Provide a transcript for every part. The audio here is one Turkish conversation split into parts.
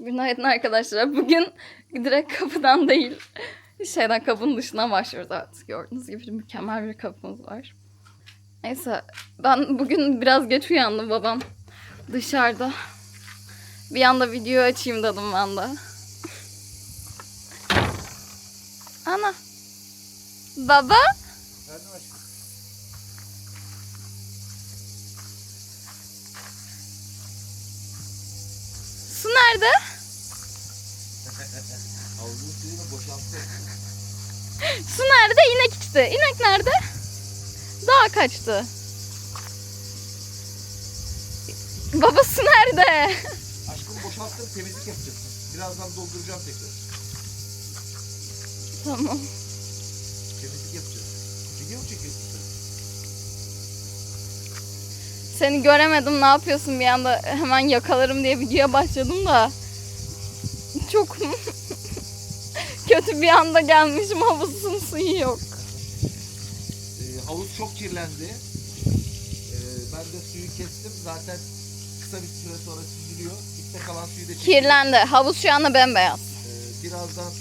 Günaydın arkadaşlar. Bugün direkt kapıdan değil, şeyden kapının dışına başlıyoruz. Evet, gördüğünüz gibi mükemmel bir kapımız var. Neyse, ben bugün biraz geç uyandım babam dışarıda. Bir anda video açayım dedim ben de. Ana. Baba? Efendim aşkım. Su nerede? Havuzun suyunu boşalttı. Su nerede? İnek içti. İnek nerede? Dağa kaçtı. Baba su nerede? Aşkım boşalttım temizlik yapacaksın. Birazdan dolduracağım tekrar. Tamam. Temizlik yapacağız. Video mu çekiyorsun sen? Seni göremedim ne yapıyorsun bir anda hemen yakalarım diye videoya başladım da. Çok kötü bir anda gelmişim havuzun suyu yok. Havuz çok kirlendi. Ee, ben de suyu kestim. Zaten kısa bir süre sonra süzülüyor. İçte kalan suyu da çektim. Kirlendi. Havuz şu anda bembeyaz. Ee, birazdan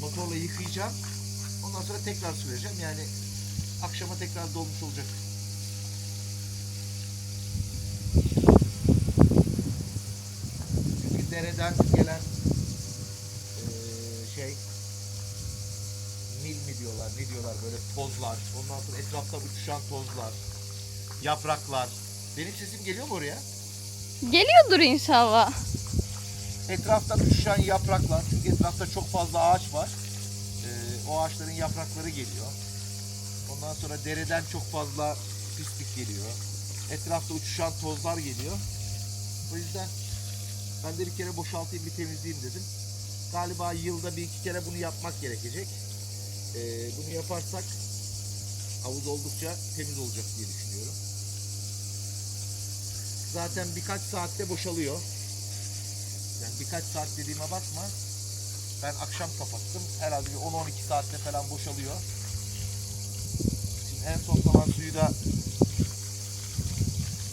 motorla yıkayacağım. Ondan sonra tekrar su vereceğim. Yani akşama tekrar dolmuş olacak. Çünkü dereden gelen eee, şey mil mi diyorlar ne diyorlar böyle tozlar. Ondan sonra etrafta uçuşan tozlar. Yapraklar. Benim sesim geliyor mu oraya? Geliyordur inşallah. Etrafta uçuşan yapraklar. Çünkü etrafta çok fazla ağaç var. Ee, o ağaçların yaprakları geliyor. Ondan sonra dereden çok fazla pislik geliyor. Etrafta uçuşan tozlar geliyor. O yüzden ben de bir kere boşaltayım bir temizleyeyim dedim. Galiba yılda bir iki kere bunu yapmak gerekecek. Ee, bunu yaparsak havuz oldukça temiz olacak diye düşünüyorum. Zaten birkaç saatte boşalıyor. Yani birkaç saat dediğime bakma. Ben akşam kapattım. Herhalde bir 10-12 saatte falan boşalıyor. Şimdi en son kalan suyu da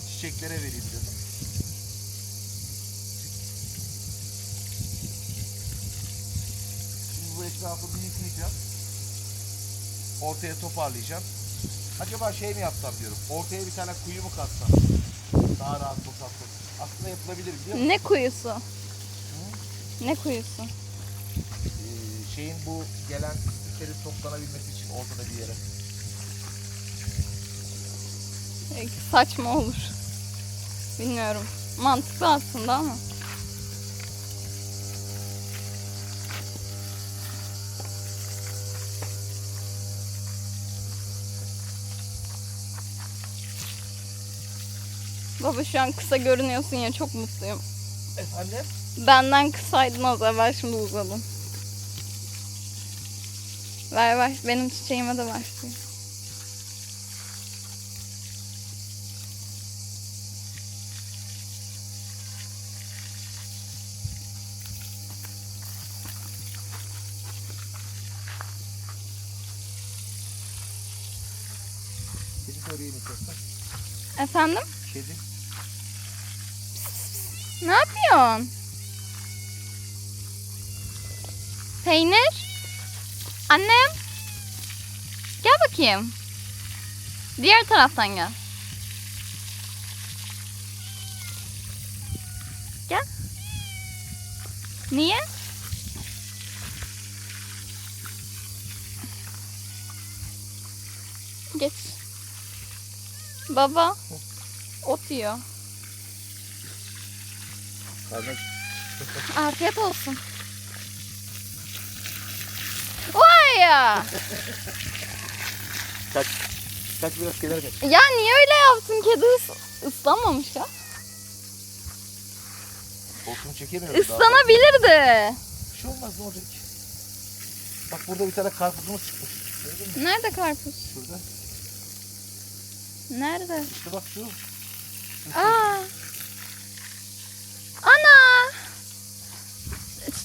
çiçeklere vereyim dedim. Şimdi bu etrafı bir yıkayacağım. Ortaya toparlayacağım. Acaba şey mi yapsam diyorum. Ortaya bir tane kuyu mu katsam? Daha rahat boşaltmak. Aslında yapılabilir biliyor musun? Ne kuyusu? Ne kuyusu? Ee, şeyin bu gelen pisliklerin toplanabilmesi için ortada bir yere. E, Saçma olur. Bilmiyorum. Mantıklı aslında ama. Baba şu an kısa görünüyorsun ya çok mutluyum. Efendim? Benden kısaydın az evvel şimdi uzadın. Ver ver benim çiçeğime de ver. Kedi söyleyeyim istersen. Efendim? Kedi. Ne yapıyorsun? Peynir? Annem? Gel bakayım. Diğer taraftan gel. Gel. Niye? Geç. Baba. Ot yiyor. Karnım. Afiyet olsun. Vay ya. Kaç. Kaç biraz kenara kaç. Ya niye öyle yaptın? Kedi ıs- ıslanmamış ya. Koltuğunu çekemiyorum daha. Islanabilirdi. Bir şey olmaz ne olacak? Bak burada bir tane karpuzumuz çıkmış. Gördün mü? Nerede karpuz? Şurada. Nerede? İşte bak şu.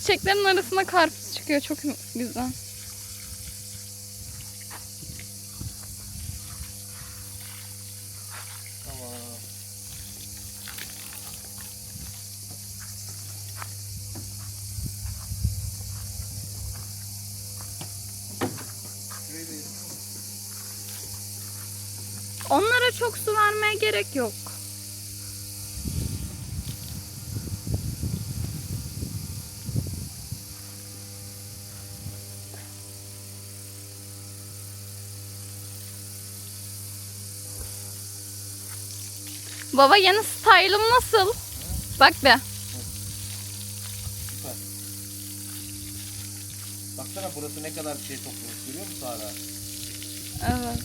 çiçeklerin arasına karpuz çıkıyor. Çok güzel. Onlara çok su vermeye gerek yok. Baba yeni style'ım nasıl? Bak be. Süper. Baksana burası ne kadar şey toplamış görüyor musun hala? Evet.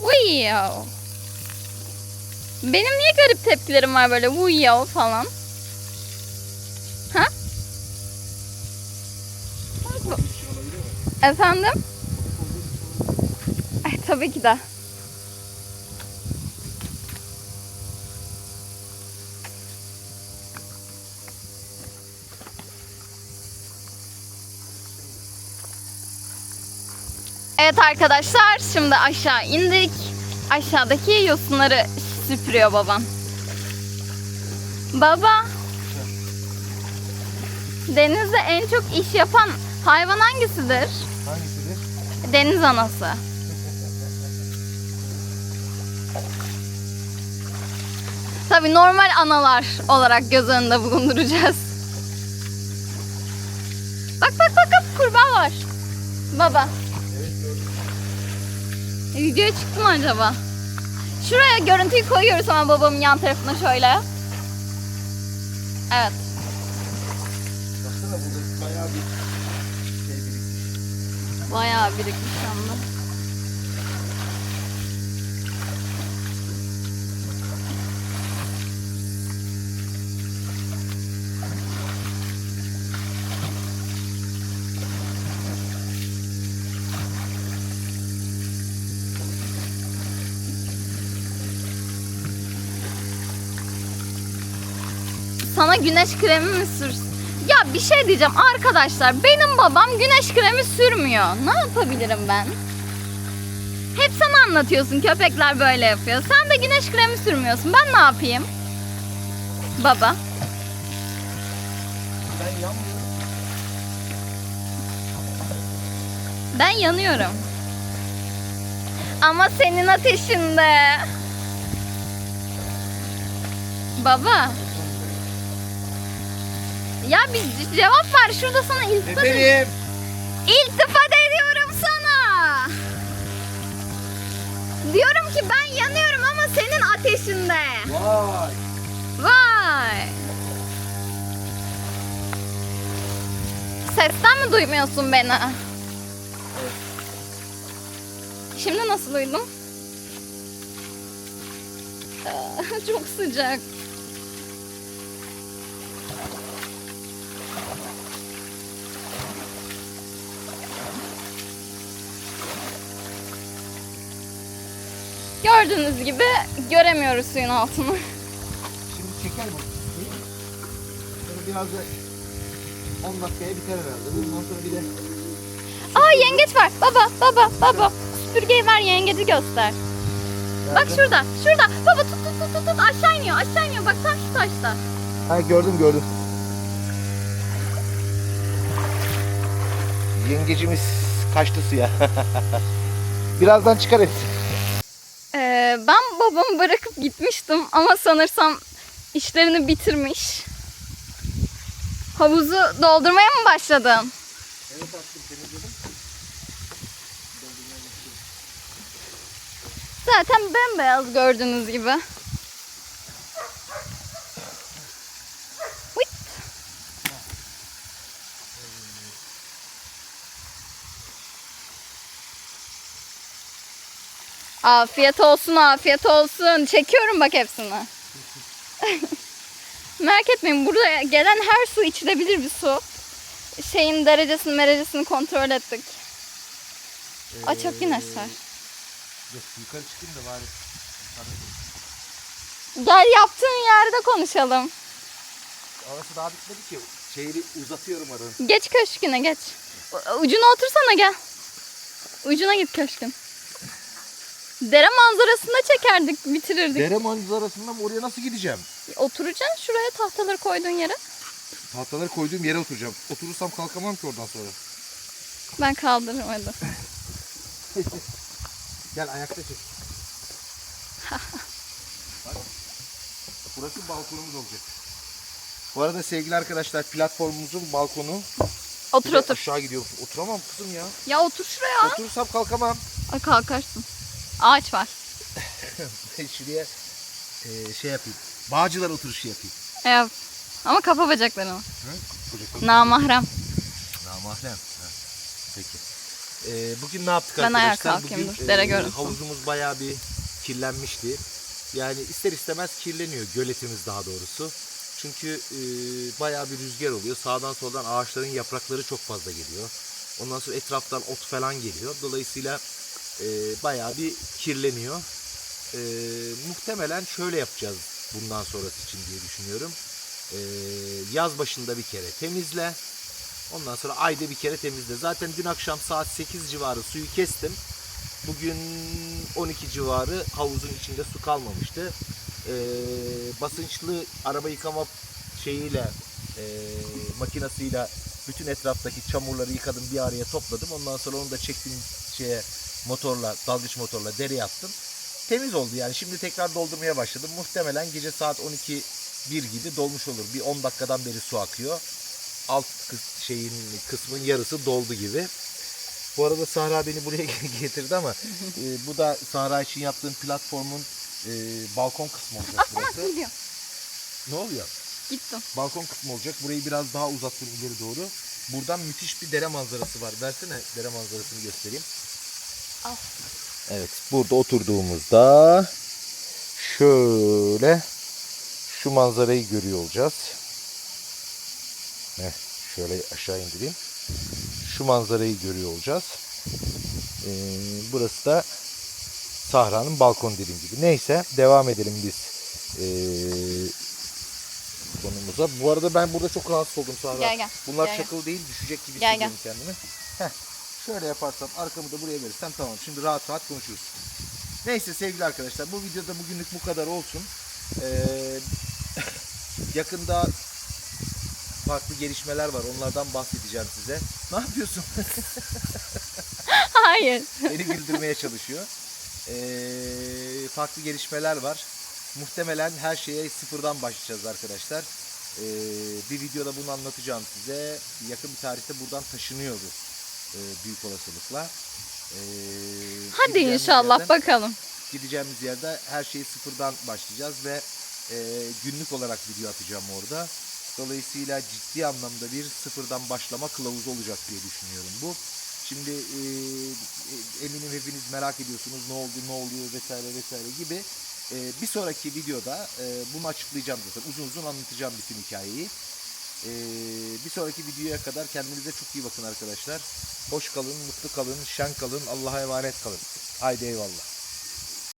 Uyuyor. Benim niye garip tepkilerim var böyle uyuyor falan? Ha? Efendim? Ay, tabii ki de. Evet arkadaşlar şimdi aşağı indik. Aşağıdaki yosunları süpürüyor babam. Baba. Denizde en çok iş yapan hayvan hangisidir? Hangisidir? Deniz anası. Tabii normal analar olarak göz önünde bulunduracağız. Bak bak bak bak kurbağa var. Baba. Evet. Videoya çıktı mı acaba? Şuraya görüntüyü koyuyoruz ama babamın yan tarafına şöyle. Evet. Baksana burada bayağı bir şey birikmiş. Bayağı birikmiş hem de. Sana güneş kremi mi sürsün? Ya bir şey diyeceğim arkadaşlar. Benim babam güneş kremi sürmüyor. Ne yapabilirim ben? Hep sen anlatıyorsun köpekler böyle yapıyor. Sen de güneş kremi sürmüyorsun. Ben ne yapayım? Baba. Ben yanmıyorum. Ben yanıyorum. Ama senin ateşinde. Baba. Ya bir cevap ver. Şurada sana iltifat Efendim. İltifat ediyorum sana. Diyorum ki ben yanıyorum ama senin ateşinde. Vay. Vay. Sesten mi duymuyorsun beni? Şimdi nasıl duydum? Çok sıcak. Gördüğünüz gibi göremiyoruz suyun altını. Şimdi çeker mi? Sonra biraz da 10 dakikaya biter herhalde. Bundan sonra bir de Aa yengeç var. Baba, baba, baba. Süpürgeyi ver yengeci göster. Bak şurada, şurada. Baba tut tut tut tut, tut. Aşağı iniyor, aşağı iniyor. Bak tam şu taşta. Ha gördüm gördüm. Yengecimiz kaçtı suya. Birazdan çıkar hepsi. Ee, ben babamı bırakıp gitmiştim ama sanırsam işlerini bitirmiş. Havuzu doldurmaya mı başladın? Evet aşkım temizledim. Zaten bembeyaz gördüğünüz gibi. Afiyet olsun, afiyet olsun. Çekiyorum bak hepsini. Merak etmeyin burada gelen her su içilebilir bir su. Şeyin derecesini merecesini kontrol ettik. Aa, çok güneş var. Yok yukarı çıkayım da bari. Gel yaptığın yerde konuşalım. Orası daha bitmedi ki. Şehri uzatıyorum aranı. Geç köşküne geç. Ucuna otursana gel. Ucuna git köşkün. Dere manzarasında çekerdik, bitirirdik. Dere manzarasından oraya nasıl gideceğim? Oturacaksın şuraya tahtaları koyduğun yere. Tahtaları koyduğum yere oturacağım. Oturursam kalkamam ki oradan sonra. Ben kaldırırım hadi. Gel ayakta çek. Bak. Burası balkonumuz olacak. Bu arada sevgili arkadaşlar platformumuzun balkonu. Otur otur. Aşağı gidiyor. Oturamam kızım ya. Ya otur şuraya. Oturursam kalkamam. Ay kalkarsın. Ağaç var. Şuraya e, şey yapayım. Bağcılar oturuşu yapayım. Yap. Ama kapa bacaklarını. Hı? Bacaklarım- Namahrem. Namahrem. Ha, Peki. Ee, bugün ne yaptık Ben ayağa arkadaşlar? kalkayım, bugün dur, dere e, görünsün. havuzumuz bayağı bir kirlenmişti. Yani ister istemez kirleniyor göletimiz daha doğrusu. Çünkü e, bayağı bir rüzgar oluyor. Sağdan soldan ağaçların yaprakları çok fazla geliyor. Ondan sonra etraftan ot falan geliyor. Dolayısıyla e, bayağı bir kirleniyor. E, muhtemelen şöyle yapacağız bundan sonrası için diye düşünüyorum. E, yaz başında bir kere temizle. Ondan sonra ayda bir kere temizle. Zaten dün akşam saat 8 civarı suyu kestim. Bugün 12 civarı havuzun içinde su kalmamıştı. Ee, basınçlı araba yıkama şeyiyle e, makinasıyla bütün etraftaki çamurları yıkadım bir araya topladım. Ondan sonra onu da çektim şeye motorla dalgıç motorla dereye attım. Temiz oldu yani. Şimdi tekrar doldurmaya başladım. Muhtemelen gece saat 12 1 gibi dolmuş olur. Bir 10 dakikadan beri su akıyor alt şeyin kısmın yarısı doldu gibi. Bu arada Sahra beni buraya getirdi ama e, bu da Sahra için yaptığım platformun e, balkon kısmı olacak burası. Ne oluyor? Gittim. Balkon kısmı olacak. Burayı biraz daha uzattım ileri doğru. Buradan müthiş bir dere manzarası var. Versene dere manzarasını göstereyim. Al. Evet burada oturduğumuzda şöyle şu manzarayı görüyor olacağız. Heh, şöyle aşağı indireyim. Şu manzarayı görüyor olacağız. Ee, burası da Sahra'nın balkon dediğim gibi. Neyse devam edelim biz ee, konumuza. Bu arada ben burada çok rahatsız oldum Sahra. Gel, gel. Bunlar Gel, gel. çakıl değil düşecek gibi Gel, hissediyorum kendimi. Heh, şöyle yaparsam arkamı da buraya verirsem tamam. Şimdi rahat rahat konuşuruz. Neyse sevgili arkadaşlar bu videoda bugünlük bu kadar olsun. Ee, yakında farklı gelişmeler var. Onlardan bahsedeceğim size. Ne yapıyorsun? Hayır. Beni güldürmeye çalışıyor. Ee, farklı gelişmeler var. Muhtemelen her şeye sıfırdan başlayacağız arkadaşlar. Ee, bir videoda bunu anlatacağım size. Yakın bir tarihte buradan taşınıyoruz. Ee, büyük olasılıkla. Ee, Hadi inşallah yerden- bakalım. gideceğimiz yerde her şeyi sıfırdan başlayacağız ve e, günlük olarak video atacağım orada. Dolayısıyla ciddi anlamda bir sıfırdan başlama kılavuzu olacak diye düşünüyorum bu. Şimdi e, e, eminim hepiniz merak ediyorsunuz ne oldu ne oluyor vesaire vesaire gibi. E, bir sonraki videoda e, bunu açıklayacağım zaten. Uzun uzun anlatacağım bütün hikayeyi. E, bir sonraki videoya kadar kendinize çok iyi bakın arkadaşlar. Hoş kalın, mutlu kalın, şen kalın, Allah'a emanet kalın. Haydi eyvallah.